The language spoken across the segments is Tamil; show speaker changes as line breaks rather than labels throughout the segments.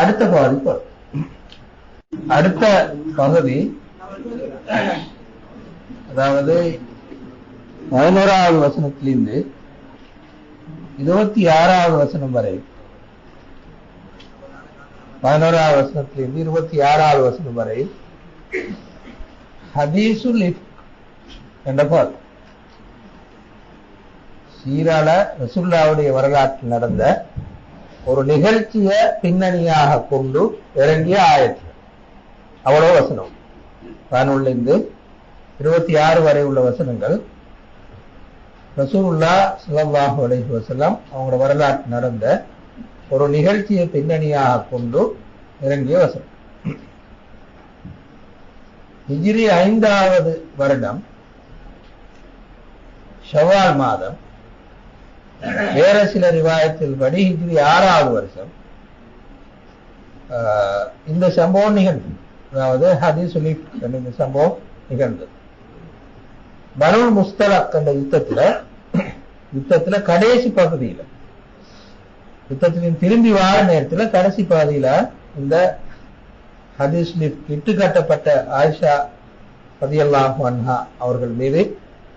அடுத்த பகுதி அடுத்த பகுதி அதாவது பதினோராவது வசனத்திலிருந்து இருபத்தி ஆறாவது வசனம் வரை. பதினோராவது வசனத்திலிருந்து இருபத்தி ஆறாவது வசனம் வரை. ஹதீசுல் என்ற பால் சீரால ரசுல்லாவுடைய வரலாற்றில் நடந்த ஒரு நிகழ்ச்சியை பின்னணியாக கொண்டு இறங்கிய ஆயத்து. அவ்வளவு வசனம். இருந்து இருபத்தி ஆறு வரை உள்ள வசனங்கள். ரசூலுல்லா ஸல்லல்லாஹு அலைஹி வஸல்லம் அவங்களோட வரலாற்று நடந்த ஒரு நிகழ்ச்சியை பின்னணியாக கொண்டு இறங்கிய வசனம். ஹிஜ்ரி ஐந்தாவது வருடம் ஷவால் மாதம் வேற சில ரிவாயத்தில் படி ஹிஜ்ரி ஆறாவது வருஷம். இந்த சம்பவம் நிகழ்ந்தது. அதாவது ஹதீஸ் என்ற இந்த சம்பவம் நிகழ்ந்தது. பலூன் முஸ்தலக் அந்த யுத்தத்துல யுத்தத்துல கடைசி பகுதியில யுத்தத்திலிருந்து திரும்பி வார நேரத்துல கடைசி பகுதியில இந்த ஹதீஸ் இட்டு கட்டப்பட்ட ஆயிஷா ரதியல்லாஹு அன்ஹா அவர்கள் மீது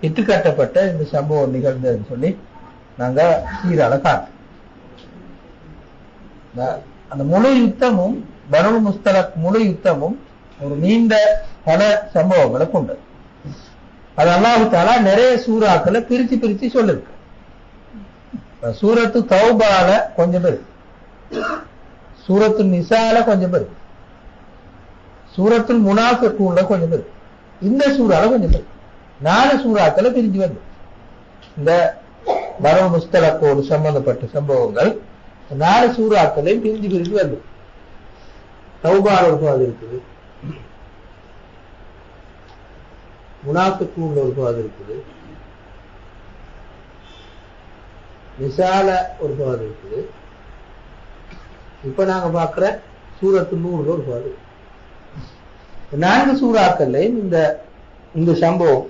இட்டு கட்டப்பட்ட இந்த சம்பவம் நிகழ்ந்ததுன்னு சொல்லி நாங்க சீரால காட்டோம் அந்த முழு யுத்தமும் பனுல் முஸ்தலக் முழு யுத்தமும் ஒரு நீண்ட பல சம்பவங்களை கொண்டது. அது அல்லாஹு தாலா நிறைய சூறாக்களை பிரிச்சு பிரிச்சு சொல்லிருக்கு. சூரத்து தௌபால கொஞ்சம் பேர். சூரத்து நிசால கொஞ்சம் பேர். சூரத்துல் முனாஃபிகூன்ல கொஞ்சம் பேர். இந்த சூறால கொஞ்சம் பேர். நாலு சூறாக்களை பிரிஞ்சு வந்து இந்த பரம முஸ்தலக்கோடு சம்பந்தப்பட்ட சம்பவங்கள் நாலு சூறாக்களையும் பிரிஞ்சு பிரிஞ்சு வந்து தௌபால அது இருக்குது. முனாஃபிக்கூன்ல உள்ளவருக்கும் அது இருக்குது. விசால ஒரு பாது இருக்குது. இப்ப நாங்க பாக்குற சூரத்து நூறுல ஒரு பாது நான்கு சூறாக்கள்லையும் இந்த இந்த சம்பவம்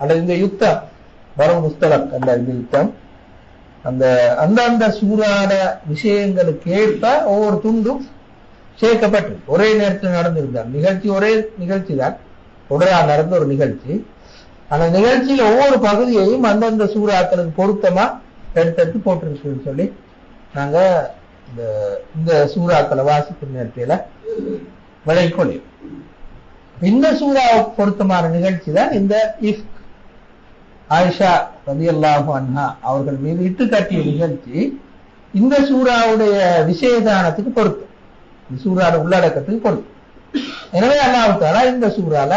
அல்லது இந்த யுத்தம் வரும் முஸ்தலக் அந்த இந்த யுத்தம் அந்த அந்தந்த அந்த சூறான விஷயங்களுக்கு ஏற்ப ஒவ்வொரு துண்டும் சேர்க்கப்பட்டு ஒரே நேரத்தில் நடந்திருந்தார். நிகழ்ச்சி ஒரே நிகழ்ச்சி தான் தொடரா நடந்த ஒரு நிகழ்ச்சி. அந்த நிகழ்ச்சியில ஒவ்வொரு பகுதியையும் அந்தந்த சூறாக்களுக்கு பொருத்தமா எடுத்தெடுத்து போட்டிருக்குன்னு சொல்லி நாங்க இந்த இந்த சூறாக்களை வாசிக்கிற நேரத்தில விளைக்கொள்ளியும் இந்த சூறாவுக்கு பொருத்தமான நிகழ்ச்சி தான் இந்த இஃப்க். ஆயிஷா ரதியல்லாஹு அன்ஹா அவர்கள் மீது இட்டு கட்டிய நிகழ்ச்சி இந்த சூறாவுடைய விசேதானத்துக்கு பொறுத்து இந்த சூறாட உள்ளடக்கத்துக்கு பொருத்தம். எனவே அல்லாஹ் இந்த சூறால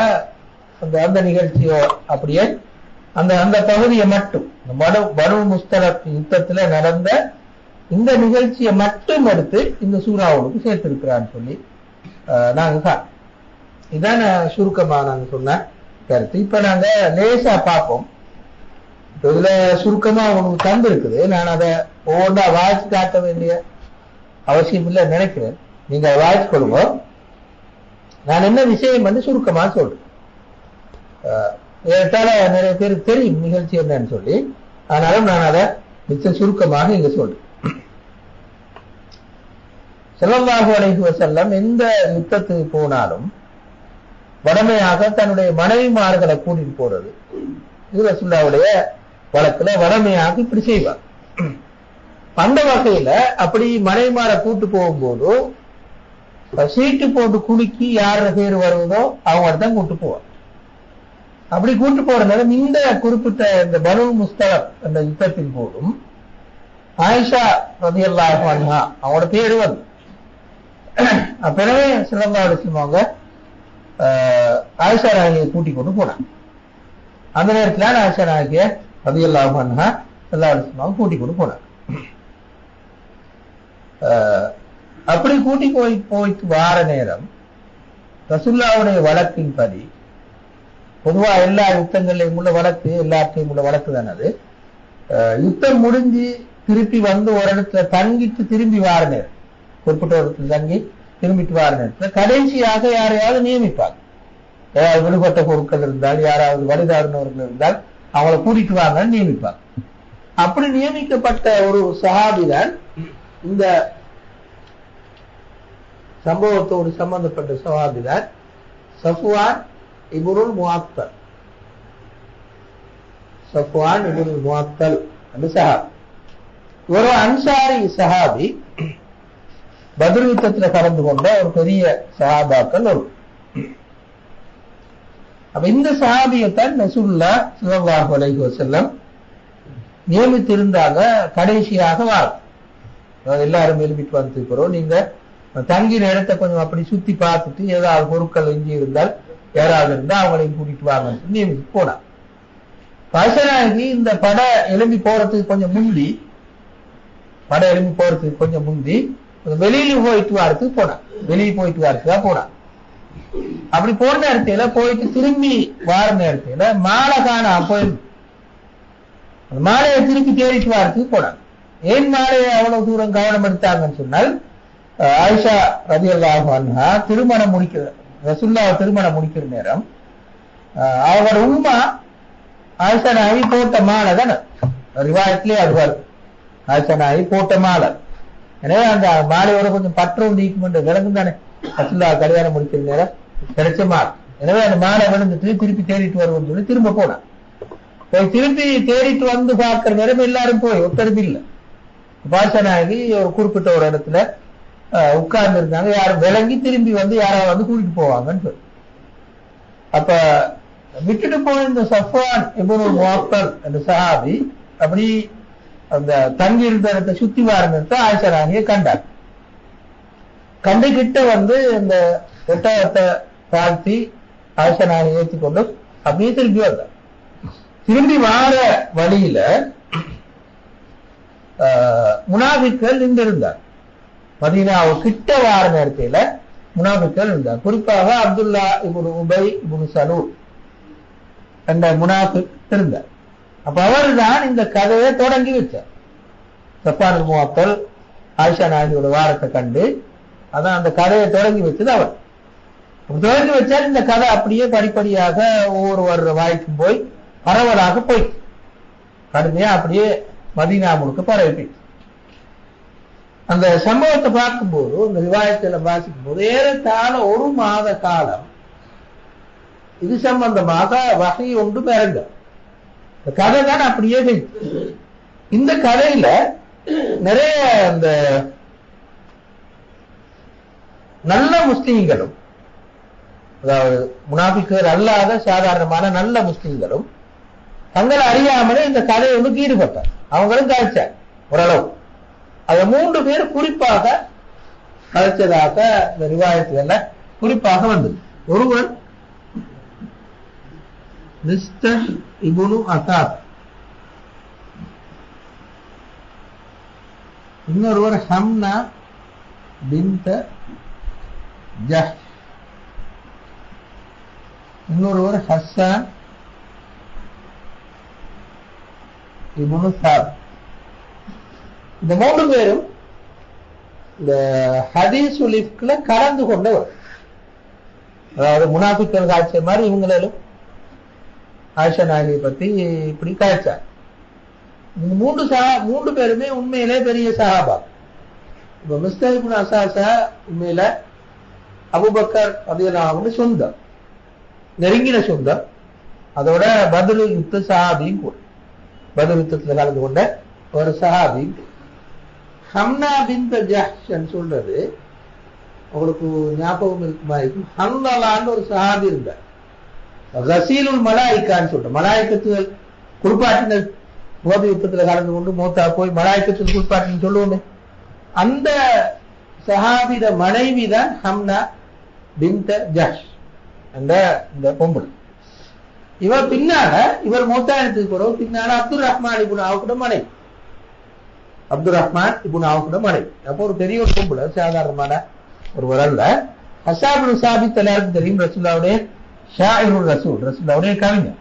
அந்த அந்த நிகழ்ச்சியோ அப்படியே அந்த அந்த பகுதியை மட்டும் இந்த மனு பனு முஸ்தலக் யுத்தத்துல நடந்த இந்த நிகழ்ச்சியை மட்டும் எடுத்து இந்த சூறாவுக்கு சேர்த்திருக்கிறான்னு சொல்லி ஆஹ், நாங்க இதான் சுருக்கமா நாங்க சொன்ன கருத்து. இப்ப நாங்க லேசா பார்ப்போம். இதுல சுருக்கமா உனக்கு தந்திருக்குது. நான் அதை ஒவ்வொன்றா வாய்ச்சி காட்ட வேண்டிய அவசியம் இல்லை நினைக்கிறேன். நீங்க அதை வாய்ச்சி கொள்ளுங்க நான் என்ன விஷயம் வந்து சுருக்கமா சொல்றேன். ஏற்றால நிறைய பேருக்கு தெரியும் நிகழ்ச்சி என்னன்னு சொல்லி. ஆனாலும் நான் அதை மிச்சம் சுருக்கமாக இங்க சொல்றேன். செல்வமாக அலைஹி செல்லம் எந்த யுத்தத்துக்கு போனாலும் வடமையாக தன்னுடைய மனைவிமார்களை கூட்டிட்டு போறது. இது ரசுல்லாவுடைய வழக்குல வடமையாக இப்படி செய்வார். அந்த வகையில அப்படி மறைமாற கூட்டு போகும்போது சீட்டு போட்டு குலுக்கி யார பேர் வருவதோ அவங்க தான் கூட்டு போவார் அப்படி கூட்டு போற நேரம் இந்த குறிப்பிட்ட இந்த பனு முஸ்தலப் அந்த யுத்தத்தின் போதும் ஆயிஷா ரதியல்லாஹு அன்ஹா அவங்களோட பேரு வந்து பிறகு சிலம்பா அவங்க ஆயிஷா ராகியை கூட்டி கொண்டு போனாங்க. அந்த நேரத்துல ஆயிஷா நாயகிய ரதியல்லாஹு அன்ஹா எல்லா அலிஸ்மாவும் கூட்டி கொண்டு போனார் அப்படி கூட்டி போய் போய் வார நேரம் ரசுல்லாவுடைய வழக்கின்படி பொதுவா எல்லா யுத்தங்கள்லையும் உள்ள வழக்கு எல்லாத்தையும் உள்ள வழக்கு தானே அது. ஆஹ் யுத்தம் முடிஞ்சு திருப்பி வந்து ஒரு இடத்துல தங்கிட்டு திரும்பி வார நேரம் குறிப்பிட்ட ஒரு இடத்துல தங்கி திரும்பிட்டு வார நேரத்துல கடைசியாக யாரையாவது நியமிப்பாங்க. ஏதாவது விடுபட்ட பொருட்கள் இருந்தால் யாராவது வழிதாடினவர்கள் இருந்தால் அவங்கள கூட்டிட்டு வாங்க நியமிப்பார் அப்படி நியமிக்கப்பட்ட ஒரு சஹாபிதான் இந்த சம்பவத்தோடு சம்பந்தப்பட்ட சவாபி சஃபுவான் சஃப்வான் இபுருல் முவாத்தல் சஃப்வான் இபுருல் முவாத்தல் அந்த சஹாபி. ஒரு அன்சாரி சஹாபி பத்ர் யுத்தத்தில் கலந்து கொண்ட ஒரு பெரிய சஹாபாக்கள் ஒரு அப்ப இந்த சஹாபியத்தான் நசுல்லா ஸல்லல்லாஹு அலைஹி வஸல்லம் நியமித்திருந்தாங்க கடைசியாக வார். எல்லாரும் எழுப்பிட்டு வந்துருக்கிறோம் நீங்க தங்கின இடத்தை கொஞ்சம் அப்படி சுத்தி பார்த்துட்டு ஏதாவது பொருட்கள் எஞ்சி இருந்தால் யாராவது இருந்தா அவங்களையும் கூட்டிட்டு வாங்கன்னு நியமித்து நியமிச்சு போனான் பசனாகி இந்த பட எழும்பி போறதுக்கு கொஞ்சம் முந்தி பட எழும்பி போறதுக்கு கொஞ்சம் முந்தி வெளியில போயிட்டு வாரத்துக்கு போனான் வெளியே போயிட்டு வரதுக்கு போனான் அப்படி போன நேரத்துல போயிட்டு திரும்பி வார நேரத்துல மாலை காணா போயிருந்து மாலையை திருப்பி தேடிட்டு வாரத்துக்கு போனாங்க. ஏன் மாலையை அவ்வளவு தூரம் கவனம் எடுத்தாங்கன்னு சொன்னால் ஆயிஷா ரதி அல்லாஹா திருமணம் முடிக்கிற ரசுல்லா திருமணம் முடிக்கிற நேரம் அவர் உமா ஆயிஷா நாயி போட்ட மாலை தானே? ரிவாயத்திலே அது வரும் ஆயிஷா நாயி போட்ட மாலை. எனவே அந்த மாலையோட கொஞ்சம் பற்றும் நீக்கும் விளங்கும் தானே? ரசுல்லா கல்யாணம் முடிக்கிற நேரம் கிடைச்ச மாலை எனவே அந்த மாலை விழுந்துட்டு திருப்பி தேடிட்டு வருவோம்னு சொல்லி திரும்ப போனான். போய் திருப்பி தேடிட்டு வந்து பார்க்கிற நேரம் எல்லாரும் போய் ஒத்தருது இல்லை. பாஷனாகி ஒரு குறிப்பிட்ட ஒரு இடத்துல உட்கார்ந்து இருந்தாங்க. யாரும் விளங்கி திரும்பி வந்து யாராவது வந்து கூட்டிட்டு போவாங்கன்னு சொல்லி. அப்ப விட்டுட்டு போன இந்த சஃப்வான் இப்னு முவாக்கல் என்ற சஹாபி அப்படி அந்த தங்கி இருந்த இடத்தை சுத்தி வாரத்தை ஆயிஷராணியை கண்டார். கண்டு கிட்ட வந்து இந்த ஒட்டகத்தை தாழ்த்தி ஆயிஷராணி ஏற்றி கொண்டு அப்படியே திரும்பி வந்தார் திரும்பி வார வழியில முனாபிக்கள் நின்றிருந்தார். மதீனா கிட்ட வார நேரத்தில் முனாபிக்கள் இருந்தார் குறிப்பாக அப்துல்லா இபுன் உபை இபுன் சலூர் என்ற முனாபிக் இருந்தார். அப்ப அவர் தான் இந்த கதையை தொடங்கி வச்சார். சப்பான் மூவாக்கள் ஆயிஷா நாயகியோட வாரத்தை கண்டு அதான் அந்த கதையை தொடங்கி வச்சது அவர். தொடங்கி வச்சால் இந்த கதை அப்படியே படிப்படியாக ஒவ்வொருவர் வாய்க்கும் போய் பரவலாக போய் கடுமையா அப்படியே மதீனா முழுக்க பரவி அந்த சம்பவத்தை பார்க்கும்போது அந்த விவாதத்துல வாசிக்கும் போது ஏறத்தாழ ஒரு மாத காலம் இது சம்பந்தமாக வகை ஒன்று பிறந்த இந்த கதை தான் அப்படியே போயிடுச்சு. இந்த கதையில நிறைய அந்த நல்ல முஸ்லிம்களும் அதாவது முனாபிக்குகள் அல்லாத சாதாரணமான நல்ல முஸ்லிம்களும் தங்களை அறியாமலே இந்த கதையை வந்து ஈடுபட்டார். அவங்களும் கழிச்சார் ஓரளவு. அதை மூன்று பேர் குறிப்பாக கழிச்சதாக இந்த ரிவாயத்துல குறிப்பாக வந்தது. ஒருவர் மிஸ்டர் இபுனு அசாத். இன்னொருவர் ஹம்னா பின்த ஜஹ் இன்னொருவர் ஹஸ்ஸான் இபுனு சாத் இந்த மூன்று பேரும் இந்த ஹதீஸ் உலிஃப்ல கலந்து கொண்டவர். அதாவது முனாபிக்கள் காய்ச்ச மாதிரி இவங்களும் ஆயிஷா நாயகியை பத்தி இப்படி காய்ச்சார் இந்த மூன்று சஹா மூன்று பேருமே உண்மையிலே பெரிய சஹாபா. இப்ப மிஸ்டர் இப்னு அசாசா உண்மையில அபுபக்கர் அதிகலாம்னு சொந்தம். நெருங்கின சொந்தம். அதோட பதில் யுத்த சஹாபியும் கூட பதில் யுத்தத்துல கலந்து கொண்ட ஒரு சஹாபியும் ஹம்னா பின் ஜஹ்ஷன் சொல்றது. உங்களுக்கு ஞாபகம் இருக்குமா? இருக்கும் ஹம்லான்னு ஒரு சஹாபி இருந்தார். ரசீலுல் மலாய்க்கான்னு சொல்றேன் மலாய்க்கத்துகள் குளிப்பாட்டினர் போதை யுத்தத்துல கலந்து கொண்டு மூத்தா போய் மலாய்க்கத்தில் குளிப்பாட்டின்னு சொல்லுவோமே. அந்த சஹாபித மனைவி தான் ஹம்னா. பிந்த ஜஹ் அந்த இந்த பொம்பளை. இவர் பின்னால இவர் மூத்தாயிரத்துக்கு பிறகு பின்னால அப்துல் ரஹ்மான் இபுன் கூட மனைவி. அப்துல் ரஹ்மான் இபுன் கூட மனைவி. அப்போ ஒரு பெரிய ஒரு பொம்புல சாதாரணமான ஒருவர் அல்ல. ஹசாபுல் சாபித் எல்லாருக்கும் தெரியும் ரசூல்லாவுடைய ஷாயிருல் ரசூல் ரசூல்லாவுடைய கவிஞர்.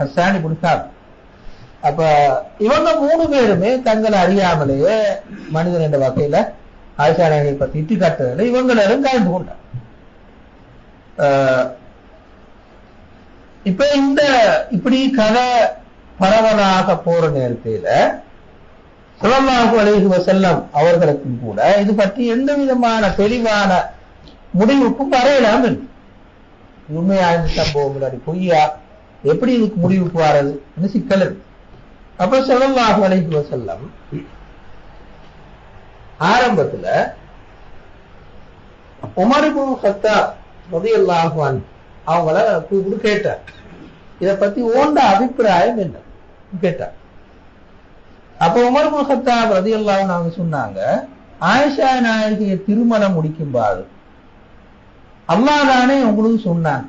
ஹசான் இபுன் சாபித். அப்ப இவங்க மூணு பேருமே தங்களை அறியாமலேயே மனிதன் என்ற வகையில ஆயிஷா நாயகை பத்தி இட்டு காட்டுறதுல இவங்களும் கலந்து கொண்டார் இப்ப இந்த இப்படி கதை பரவலாக போற நேரத்தில சுலல்லாஹு அலைஹி வசல்லம் அவர்களுக்கும் கூட இது பற்றி எந்த விதமான தெளிவான முடிவுக்கும் வரையலாம் உண்மையா இந்த சம்பவம் இல்லாட்டி பொய்யா? எப்படி இதுக்கு முடிவுக்கு வர்றது சிக்கல் இருக்கு. அப்ப ஸல்லல்லாஹு அலைஹி வஸல்லம் ஆரம்பத்துல உமர் சத்தா கத்தாப் அவங்கள கூப்பிட்டு கேட்டார். இதை பத்தி ஓண்ட அபிப்பிராயம் என்ன? கேட்டார். அப்ப உமர் முகத்தா கத்தாப் அவங்க சொன்னாங்க ஆயிஷா நாயகிய திருமணம் முடிக்கும் போது அல்லாஹ் தானே உங்களுக்கு சொன்னாங்க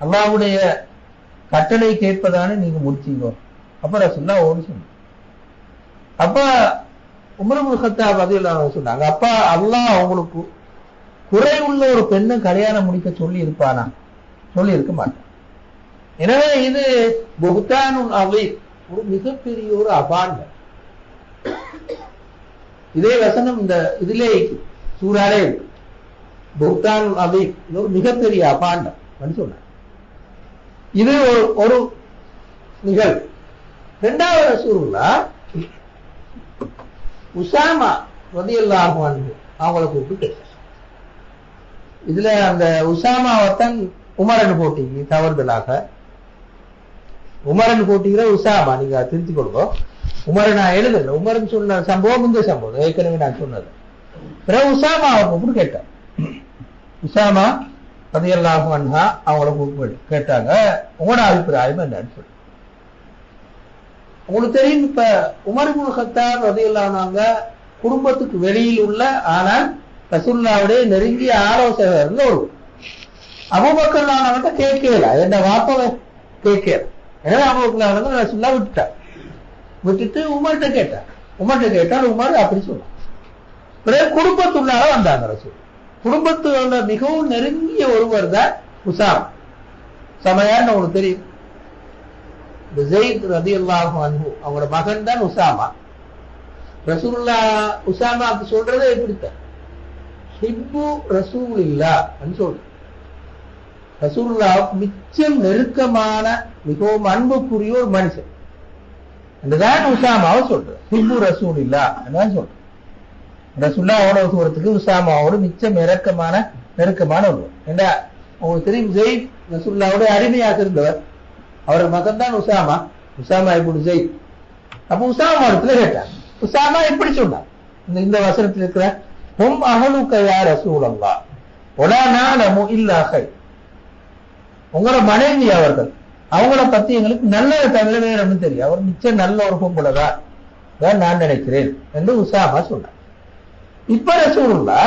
அல்லாஹ்வுடைய கட்டளை கேட்பதானே நீங்க முடிச்சீங்க. அப்ப ரசுல்லா ஓடு சொன்னாங்க அப்ப உமர் முகத்தா கத்தாப் சொன்னாங்க அப்பா அல்லாஹ் அவங்களுக்கு குறை உள்ள ஒரு பெண்ணும் கல்யாணம் முடிக்க சொல்லி இருப்பானா சொல்லி இருக்க மாட்டான். எனவே இது புகுத்தானுன் அவை ஒரு மிகப்பெரிய ஒரு அபாண்டம். இதே வசனம் இந்த இதிலே சூறாலே இருக்கு. புகுத்தானுல் அவை இது ஒரு மிகப்பெரிய அபாண்டம் அப்படின்னு சொன்னார். இது ஒரு ஒரு நிகழ்வு. இரண்டாவது சூருல்லா உசாமா ரதியல்லாகும் அவங்களை கூப்பிட்டு இதுல அந்த உசாமாவத்தான் உமரன் போட்டிக்கு தவறுதலாக. உமரன் போட்டிக்கிற உசாமா நீங்க திருத்தி கொடுங்க உமரன் நான் எழுதல. உமரன் சொன்ன சம்பவம் இந்த சம்பவம். ஏற்கனவே நான் சொன்னது. பிறகு உசாமா அவர் கூப்பிட்டு கேட்டேன் உசாமா பதியல்லாஹு அண்ணா அவங்கள கூப்பிட்டு கேட்டாங்க உங்களோட அபிப்பிராயம் என்னன்னு சொல்லி. உங்களுக்கு தெரியும் இப்ப உமர் முகத்தார் கத்தாப் குடும்பத்துக்கு வெளியில் உள்ள ஆனால் ரசூல்லாவுடைய நெருங்கிய ஆலோசகர்னு ஒரு அபுபக்கர் நானவன்ட்ட கேட்கல. என்ன வார்த்தை கேட்கல. எனவே அபுபக்கர் நானவன் ரசூல்லா விட்டுட்டார். விட்டுட்டு உமர்கிட்ட கேட்டார். உமர்கிட்ட கேட்டால் உமர் அப்படி சொன்னான் பிறகு குடும்பத்துள்ளார வந்தாங்க ரசூல். குடும்பத்துல மிகவும் நெருங்கிய ஒருவர் தான் உசாம். சமையான்னு உங்களுக்கு தெரியும். இந்த ஜெயித் ரதி அல்லாஹு அன்பு அவங்களோட மகன் தான் உசாமா. ரசூல்லா உசாமாக்கு சொல்றதே எப்படித்தான் ஹிப்பு ரசூல் இல்லா சொல்லு ரசூல்லா மிச்சம் நெருக்கமான மிகவும் அன்புக்குரிய ஒரு மனுஷன். என்றுதான் உஷாமாவை சொல்ற ஹிப்பு ரசூல் இல்லா என்னதான் சொல்ற ரசூல்லாவோட தூரத்துக்கு உசாமாவோடு மிச்சம் இறக்கமான நெருக்கமான ஒருவர் ஏண்டா? உங்களுக்கு தெரியும் ஜெயித் ரசூல்லாவோட அடிமையாக இருந்தவர். அவர் மகன்தான் உசாமா. உசாமா இப்படி ஜெயித். அப்ப உசாமா இடத்துல கேட்டார். உசாமா எப்படி சொன்னார். இந்த இந்த வசனத்தில் இருக்கிற ஹும் அகலுக்க யா ரசூலல்லா ஒலா நாலமு இல்லாஹை உங்களோட மனைவி அவர்கள் அவங்கள பத்தி எங்களுக்கு நல்ல தவிர வேணும்னு தெரியும் அவர் மிச்சம் நல்ல ஒரு பொம்பளைதான். தான் நான் நினைக்கிறேன் என்று உசாமா சொன்னார். இப்ப ரசூலுல்லா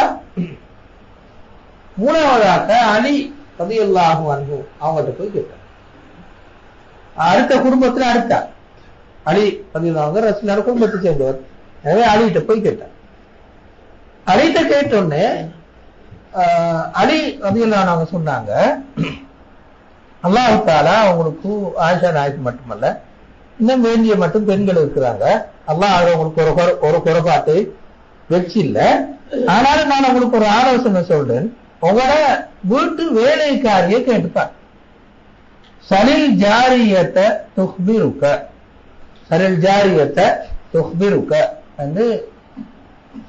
மூணாவதாக அலி பதியல்லாஹு அன்பு அவங்கள்ட்ட போய் கேட்டார். அடுத்த குடும்பத்துல அடுத்தார் அலி பதியல்லாங்க ரசூலான குடும்பத்தை சேர்ந்தவர். எனவே அலிகிட்ட போய் கேட்டார். அலிட்ட கேட்டோடனே அலி ரதியல்லானவங்க சொன்னாங்க அல்லாஹு தாலா அவங்களுக்கு ஆயிஷா நாய்க்கு மட்டுமல்ல இன்னும் வேண்டிய மட்டும் பெண்கள் இருக்கிறாங்க. அல்லாஹ் அவங்களுக்கு ஒரு குறை- ஒரு குறைபாட்டு வச்சு இல்ல ஆனாலும் நான் உங்களுக்கு ஒரு ஆலோசனை சொல்றேன். உங்களோட வீட்டு வேலைக்காரிய கேட்டுப்பார். சலில் ஜாரியத்தை துஹ்பிருக்க. சலில் ஜாரியத்தை துஹ்பிருக்க என்று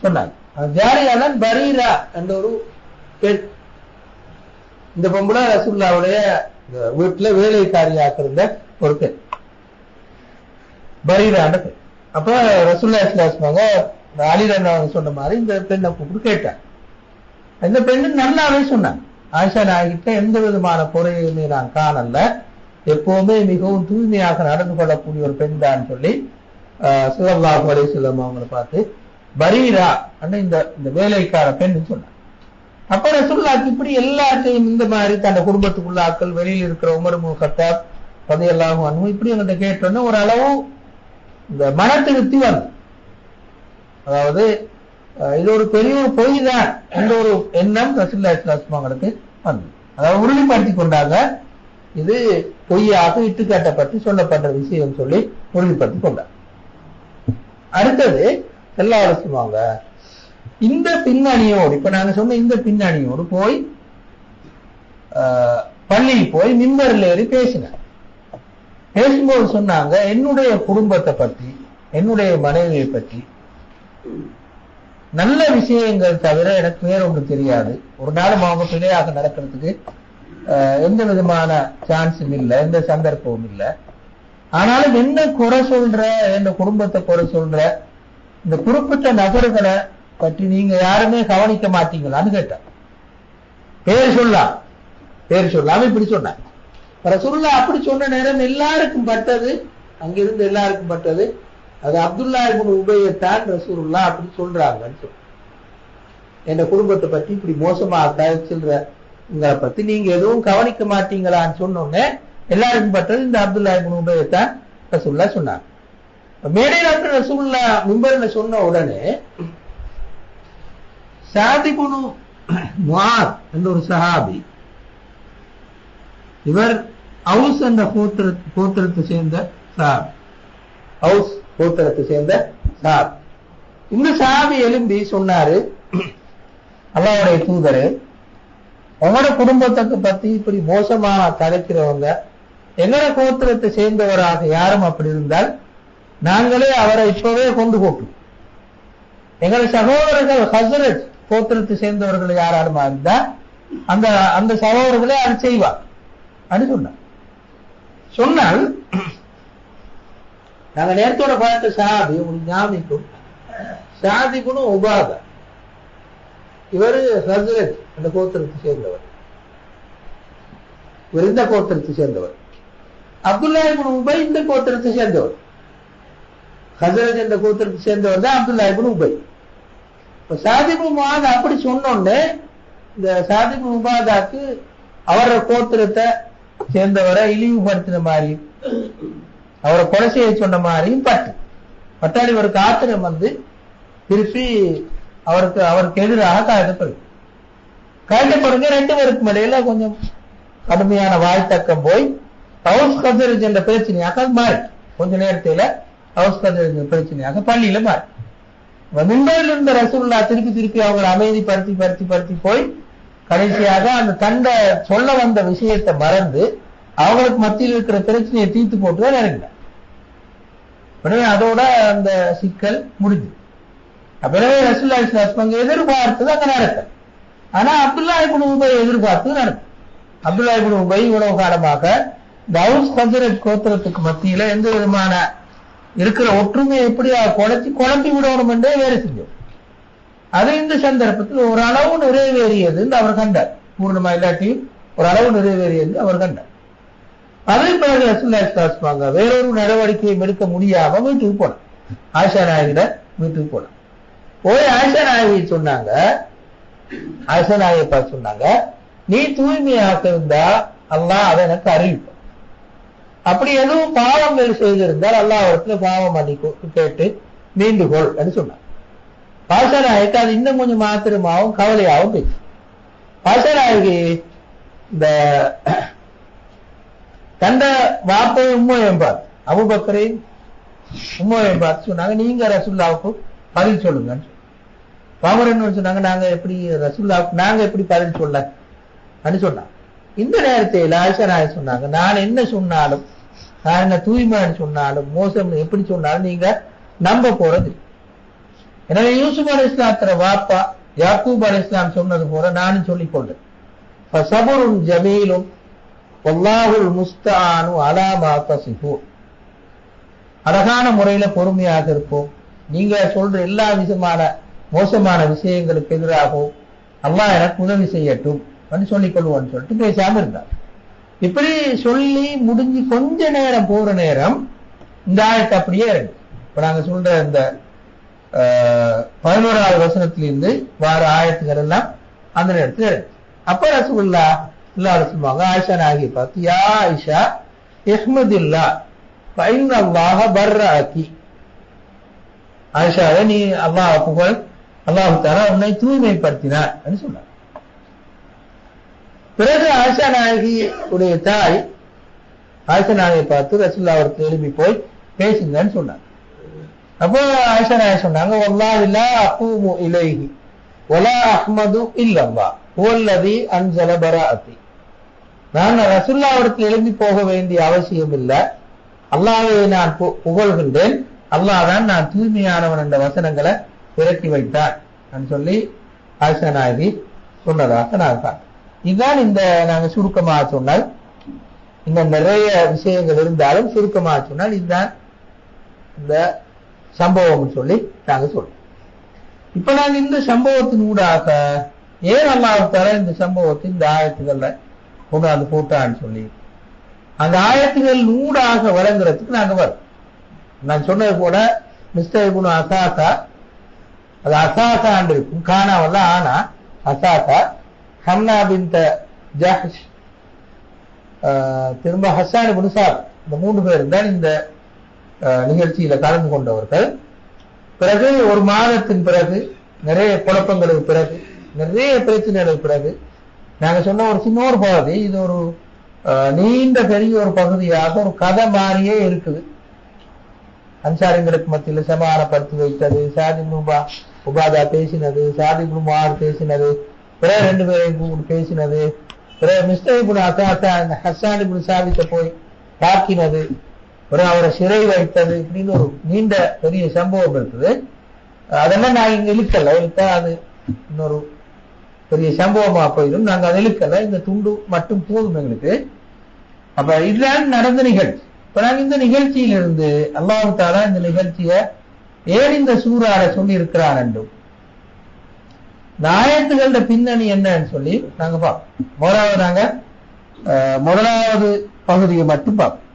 சொன்னாங்க. அந்த ஜாரியாதான் பரீரா என்ற ஒரு பெண் இந்த பொம்பளை ரசுல்லாவுடைய இந்த வீட்டுல வேலைக்காரியாக இருந்த ஒரு பெண் பரீரான பெண் அப்ப ரசுல்லா இஸ்லாஸ்மாங்க அலிரன் சொன்ன மாதிரி இந்த பெண்ணை கூப்பிட்டு கேட்டேன் இந்த பெண்ணு நல்லாவே சொன்னாங்க. ஆயிஷா நாயகிட்ட எந்த விதமான குறையுமே நான் காணல. எப்பவுமே மிகவும் தூய்மையாக நடந்து கொள்ளக்கூடிய ஒரு பெண் தான் சொல்லி சுல்லாஹு அலிஸ்லாம் அவங்களை பார்த்து பரீரா அப்படின்னு இந்த இந்த வேலைக்கார பெண் சொன்னாங்க அப்ப ரசுல்லாக்கு இப்படி எல்லாத்தையும் இந்த மாதிரி தன் குடும்பத்துக்குள்ள ஆக்கள் வெளியில் இருக்கிற உமர் முல் பதையெல்லாம் அனுபவம் இப்படி எங்கிட்ட கேட்டோன்னே ஒரு அளவு இந்த மன திருப்தி வந்து அதாவது இது ஒரு பெரிய ஒரு பொய் தான் என்ற ஒரு எண்ணம் ரசுல்லா இஸ்லாஸ்மாங்களுக்கு வந்து அதாவது உறுதிப்படுத்தி கொண்டாங்க. இது பொய்யாக இட்டுக்காட்டப்பட்டு சொல்லப்பட்ட விஷயம் சொல்லி உறுதிப்படுத்தி கொண்டார் அடுத்தது எல்லாரும் சொல்லுவாங்க. இந்த பின்னணியோடு இப்ப நாங்க சொன்ன இந்த பின்னணியோடு போய் பள்ளியில் போய் மிம்பரில் ஏறி பேசினார். பேசும்போது சொன்னாங்க என்னுடைய குடும்பத்தை பத்தி என்னுடைய மனைவியை பற்றி நல்ல விஷயங்கள் தவிர எனக்கு வேற ஒன்று தெரியாது. ஒரு நாளும் அவங்க பிழையாக நடக்கிறதுக்கு அஹ், எந்த விதமான சான்ஸும் இல்லை எந்த சந்தர்ப்பமும் இல்லை. ஆனாலும் என்ன குறை சொல்ற என் குடும்பத்தை குறை சொல்ற இந்த குறிப்பிட்ட நபர்களை பற்றி நீங்க யாருமே கவனிக்க மாட்டீங்களான்னு கேட்டார் பேர் சொல்லலாம் பேர் சொல்லாம இப்படி சொன்னார் ரசூலுல்லாஹ் அப்படி சொன்ன நேரம் எல்லாருக்கும் பட்டது அங்கிருந்து எல்லாருக்கும் பட்டது. அது அப்துல்லா இப்னு உபயத்தான் ரசூருல்லா அப்படி சொல்றாங்கன்னு சொல்ல என் குடும்பத்தை பத்தி இப்படி மோசமா சொல்ற உங்களை பத்தி நீங்க எதுவும் கவனிக்க மாட்டீங்களான்னு சொன்னோன்னே எல்லாருக்கும் பட்டது இந்த அப்துல்லா இபின் உபயத்தான் ரசூல்லா சொன்னாங்க. மேடையில் வந்து ரசூலுல்லா மிம்பர்ல சொன்ன உடனே சாதிபுனு முஆத் என்ற ஒரு சஹாபி இவர் ஹவுஸ் என்ற கோத்திர கோத்திரத்தை சேர்ந்த சாப் ஹவுஸ் கோத்திரத்தை சேர்ந்த சாப் இந்த சாபி எழும்பி சொன்னாரு அல்லாவுடைய தூதரு உங்களோட குடும்பத்துக்கு பத்தி இப்படி மோசமா கதைக்கிறவங்க எங்களோட கோத்திரத்தை சேர்ந்தவராக யாரும் அப்படி இருந்தால் நாங்களே அவரை இப்பவே கொண்டு போட்டோம் எங்கள் சகோதரர்கள் ஹசரத் கோத்திரத்தை சேர்ந்தவர்கள் யாராலுமா இருந்தா அந்த அந்த சகோதரர்களே அது செய்வார். அப்படின்னு சொன்னார். சொன்னால் நாங்க நேரத்தோட பார்த்த சாதி உங்களுக்கு ஞாபகம் சாதிக்குன்னு உபாத. இவர் ஹசரத் அந்த கோத்திரத்தை சேர்ந்தவர். இவர் இந்த கோத்திரத்தை சேர்ந்தவர். அப்துல்லா இப்னு உபை இந்த கோத்திரத்தை சேர்ந்தவர். ஹசரத் என்ற கோத்திரத்தை சேர்ந்தவர் தான் அப்துல்லா இப்னு உபை. இப்ப சாதிபு முபாதா அப்படி சொன்னோன்னு இந்த சாதிபு முபாதாக்கு அவரோட கோத்திரத்தை சேர்ந்தவரை இழிவுபடுத்தின மாதிரி அவரை கொலை செய்ய சொன்ன மாதிரியும் பட்டு. பட்டாளி இவருக்கு ஆத்திரம் வந்து திருப்பி அவருக்கு அவருக்கு எதிராக காயப்படுது காயப்படுங்க ரெண்டு பேருக்கு இடையில கொஞ்சம் கடுமையான வாய்த்தக்கம் போய் ஹவுஸ் கதரஜ் என்ற பிரச்சனையாக மாறி. கொஞ்ச நேரத்தில ஹவுஸ் பிரச்சனையாக பள்ளியில மாறி இருந்த ரசூல்லா திருப்பி திருப்பி அவங்களை அமைதிப்படுத்தி படுத்தி படுத்தி போய் கடைசியாக அந்த தண்டை சொல்ல வந்த விஷயத்தை மறந்து அவங்களுக்கு மத்தியில் இருக்கிற பிரச்சனையை தீர்த்து போட்டு தான் இறங்கினார். உடனே அதோட அந்த சிக்கல் முடிஞ்சு அப்புறமே ரசூல்லா இஸ்லாம் எதிர்பார்த்தது அங்க நடக்கும். ஆனா அப்துல்லா இப்னு உபை எதிர்பார்த்தது நடக்கும். அப்துல்லா இப்னு உபை இவ்வளவு காலமாக இந்த ஹவுஸ் கோத்திரத்துக்கு மத்தியில எந்த விதமான இருக்கிற ஒற்றுமையை எப்படி குழச்சி குழப்பி விடணும் என்றே வேலை செஞ்சோம். அது இந்த சந்தர்ப்பத்தில் ஒரு அளவு நிறைவேறியது என்று அவர் கண்டார். பூர்ணமா இல்லாட்டியும் ஒரு அளவு நிறைவேறியது அவர் கண்டார். அதன் பிறகு ரசூல்லா வேறொரு நடவடிக்கையும் எடுக்க முடியாம வீட்டுக்கு போனார். ஆஷா நாயகிட வீட்டுக்கு போனார். போய் ஆஷா நாயகி சொன்னாங்க ஆஷா நாயகி சொன்னாங்க நீ தூய்மையாக இருந்தா அல்லாஹ் அதை எனக்கு அறிவிப்பான். அப்படி எதுவும் பாவங்கள் செய்திருந்தால் அல்லாஹ் இடத்துல பாவம் மன்னிக்கு கேட்டு மீண்டுகொள் என்று சொன்னார். பாசநாயக்கு அது இன்னும் கொஞ்சம் மாத்திரமாவும் கவலையாகவும் போயிடுச்சு. பாசநாயகி இந்த தந்த வாப்பை உண்மையம் பார்த்து அபுபக்கரை உண்மையம் பார்த்து சொன்னாங்க நீங்க ரசுல்லாவுக்கு பதில் சொல்லுங்கன்னு பாமரன் சொன்னாங்க நாங்க எப்படி ரசுல்லாவுக்கு நாங்க எப்படி பதில் சொல்ல? அப்படின்னு சொன்னாங்க. இந்த நேரத்தில் ஆயிஷா சொன்னாங்க. நான் என்ன சொன்னாலும் நான் என்ன தூய்மைன்னு சொன்னாலும் மோசம் எப்படி சொன்னாலும் நீங்க நம்ப போறது எனவே யூசுப் அலி இஸ்லாத்திர வாப்பா யாக்கூப் அலி இஸ்லாம் சொன்னது போல நானும் சொல்லிக் கொண்டேன். சபுரும் ஜமீலும் ஒல்லாஹுல் முஸ்தானு அலாமா தசிபு அழகான முறையில பொறுமையாக இருப்போம். நீங்க சொல்ற எல்லா விதமான மோசமான விஷயங்களுக்கு எதிராகவும் அல்லாஹ் எனக்கு உதவி செய்யட்டும். அப்படின்னு சொல்லிக் கொள்வோம்னு சொல்லிட்டு பேசாம இருந்தார். இப்படி சொல்லி முடிஞ்சு கொஞ்ச நேரம் போற நேரம் இந்த ஆயத்தை அப்படியே இருக்கு. இப்ப நாங்க சொல்ற இந்த பதினோராவது வசனத்திலிருந்து வார ஆயத்துகள் எல்லாம் அந்த நேரத்தில் இருக்கு. அப்ப ரசகுல்லா எல்லாரும் சொல்லுவாங்க ஆயிஷா நாகி பார்த்து யா ஆயிஷா எஹ்மதுல்லா பைன் அல்லாஹ பர்ராக்கி. ஆயிஷாவை நீ அல்லாஹ் புகழ் அல்லாஹு தாரா உன்னை தூய்மைப்படுத்தினார் சொன்னார். பிறகு ஆயிஷா நாயகி உடைய தாய் ஆயிஷா நாயகை பார்த்து ரசுல்லா அவருக்கு எழுப்பி போய் பேசுங்கன்னு சொன்னாங்க. அப்போ ஆயிஷா நாயகி சொன்னாங்க ஒல்லா இல்லா அஹூமு இலைஹி ஒலா அஹ்மது இல்லல்லா. ஓல்லதி அன்சல பராஅத்தி. நான் ரசுல்லாவிடத்தில் எழுப்பி போக வேண்டிய அவசியம் இல்லை. அல்லாவை நான் புகழ்கின்றேன். அல்லாஹ் தான் நான் தூய்மையானவன் என்ற வசனங்களை இறக்கி வைத்தான். சொல்லி ஆயிஷா நாயகி சொன்னதாக நான் பார்த்தேன். இதுதான் இந்த நாங்க சுருக்கமாக சொன்னால் இந்த நிறைய விஷயங்கள் இருந்தாலும் சுருக்கமாக சொன்னால் இதுதான் இந்த சம்பவம் சொல்லி நாங்க சொல்றோம். இப்ப நாங்க இந்த சம்பவத்தின் ஊடாக ஏன் அல்லாஹால இந்த சம்பவத்தை இந்த ஆயத்துகள்ல கொண்டாந்து போட்டான்னு சொல்லி அந்த ஆயத்துகள் நூடாக வழங்குறதுக்கு நாங்க வரோம். நான் சொன்னது போல மிஸ்டர் குணு அசாசா அது அசாசான்னு இருக்கும் காணாமல்ல ஆனா அசாசா ஹம்னா பின் ஜஹஷ் திரும்ப ஹசான் இப்னு இந்த மூன்று பேர் தான் இந்த நிகழ்ச்சியில கலந்து கொண்டவர்கள். பிறகு ஒரு மாதத்தின் பிறகு நிறைய குழப்பங்களுக்கு பிறகு நிறைய பிரச்சனைகளுக்கு பிறகு நாங்க சொன்ன ஒரு சின்ன ஒரு பகுதி இது ஒரு நீண்ட பெரிய ஒரு பகுதியாக ஒரு கதை மாதிரியே இருக்குது. அன்சாரிங்களுக்கு மத்தியில் சமாதானப்படுத்தி வைத்தது சாதி உபா உபாதா பேசினது சாதி குருமார் பேசினது பிறகு ரெண்டு பேரையும் கூப்பிட்டு பேசினது. பிறகு மிஸ்டர் இபுன் அத்தாத்தா அந்த ஹசான் இப்படி சாபித்த போய் தாக்கினது. பிறகு அவரை சிறை வைத்தது. இப்படின்னு ஒரு நீண்ட பெரிய சம்பவம் இருக்குது. அதெல்லாம் நான் இங்க இழுக்கல. இழுத்தா அது இன்னொரு பெரிய சம்பவமா போயிடும். நாங்க அதை இழுக்கல. இந்த துண்டு மட்டும் போதும் எங்களுக்கு. அப்ப இதுதான் நடந்த நிகழ்ச்சி. இப்ப நாங்க இந்த நிகழ்ச்சியிலிருந்து அல்லாஹு தாலா இந்த நிகழ்ச்சியை ஏன் இந்த சூறார சொல்லி இருக்கிறார் என்றும் நாயத்துகளோட பின்னணி என்னன்னு சொல்லி நாங்க பார்ப்போம். முதலாவது நாங்க அஹ், முதலாவது பகுதியை மட்டும் பார்ப்போம்.